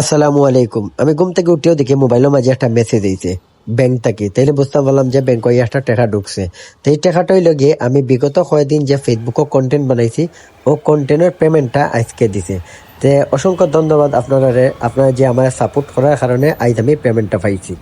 আসসালামু আলাইকুম। আমি ঘুম থেকে উঠেও দেখি মোবাইলের মাঝে একটা মেসেজ দিয়েছে ব্যাংক থেকে তাইলে বুঝতে পারলাম যে ব্যাংক ওই একটা টাকা ঢুকছে। তো এই টাকাটা হইল গিয়ে আমি বিগত কয়েকদিন যে ফেসবুকও কন্টেন্ট বানাইছি, ও কন্টেন্টের পেমেন্টটা আজকে দিছে। তে অসংখ্য ধন্যবাদ আপনারা আপনারা যে আমার সাপোর্ট করার কারণে আজ আমি পেমেন্টটা পাইছি।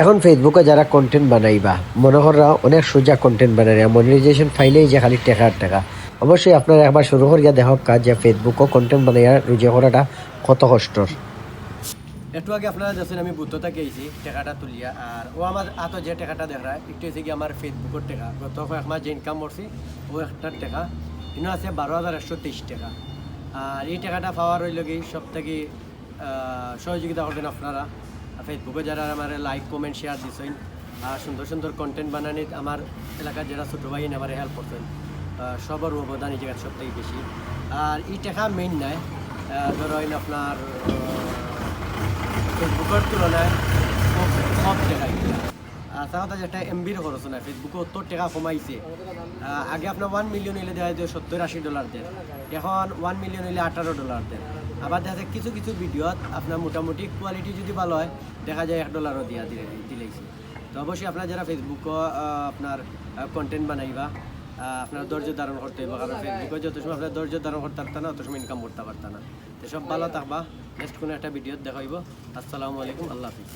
এখন ফেসবুকে যারা কন্টেন্ট বানাইবা মনে করা অনেক সোজা কন্টেন্ট বানাই মনিটাইজেশন ফাইলেই যে খালি টাকার টাকা। অবশ্যই আপনারা একবার শুরু করিয়া দেখক কাজ যে ফেসবুকও কন্টেন্ট বানাইয়া রুজে করাটা কত কষ্টর। একটু আগে আপনারা দেখছেন আমি বুদ্ধ থেকে আইছি টাকাটা তুলিয়া, আর ও আমার আত যে টাকাটা দেখা একটু হয়েছে কি আমার ফেসবুকের টাকা। গত এক মাস যে ইনকাম করছি, ও একটা টাকা, ইনো আছে বারো হাজার একশো তেইশ টাকা। আর এই টাকাটা পাওয়ার হইল কি সব থেকে সহযোগিতা করবেন আপনারা। ফেসবুকে যারা আমার লাইক কমেন্ট শেয়ার দিছেন, আর সুন্দর সুন্দর কন্টেন্ট বানানিত আমার এলাকার যারা ছোটো ভাই আমার হেল্প করছেন সবার অবদান এই জায়গায় সব থেকে বেশি। আর ই টাকা মেইন নাই ধরেন আপনার ফেসবুকের তুলনায় সব টাকা তার কথা যেটা এমবির খরচ না ফেসবুকে অত টাকা কমাইছে। আগে আপনার ওয়ান মিলিয়ন হইলে দেখা যায় সত্তর আশি ডলার দেন, এখন ওয়ান মিলিয়ন হইলে আঠারো ডলার দেন। আবার দেখা যায় কিছু কিছু ভিডিওত আপনার মোটামুটি কোয়ালিটি যদি ভালো হয়, দেখা যায় এক ডলারও দিয়া দিলে, দিলেইছে। তো অবশ্যই আপনার যারা ফেসবুকও আপনার কন্টেন্ট বানাইবা আপনার ধৈর্য ধারণ করতে হইব, কারণ ফেসবুকে যত সময় আপনার ধৈর্য ধারণ করতে পারত না, অত সময় ইনকাম করতে পারত না। তো সব ভালো থাকবা নেক্সট কোনো একটা ভিডিও দেখাইব আসসালামু আলাইকুম, আল্লাহ হাফিজ।